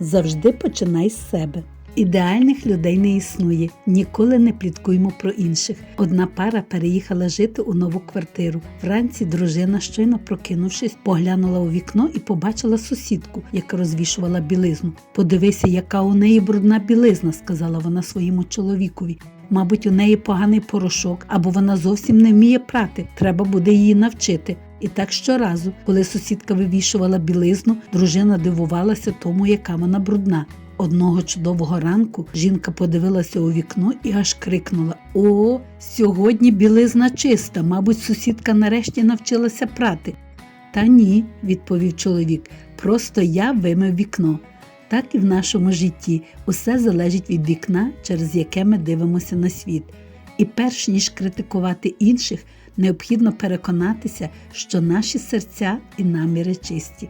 Завжди починай з себе. Ідеальних людей не існує, ніколи не пліткуймо про інших. Одна пара переїхала жити у нову квартиру. Вранці дружина, щойно прокинувшись, поглянула у вікно і побачила сусідку, яка розвішувала білизну. Подивися, яка у неї брудна білизна, сказала вона своєму чоловікові. Мабуть, у неї поганий порошок, або вона зовсім не вміє прати. Треба буде її навчити. І так щоразу, коли сусідка вивішувала білизну, дружина дивувалася тому, яка вона брудна. Одного чудового ранку жінка подивилася у вікно і аж крикнула: О, сьогодні білизна чиста, мабуть, сусідка нарешті навчилася прати. Та ні, відповів чоловік, просто я вимив вікно. Так і в нашому житті усе залежить від вікна, через яке ми дивимося на світ. І перш ніж критикувати інших, необхідно переконатися, що наші серця і наміри чисті.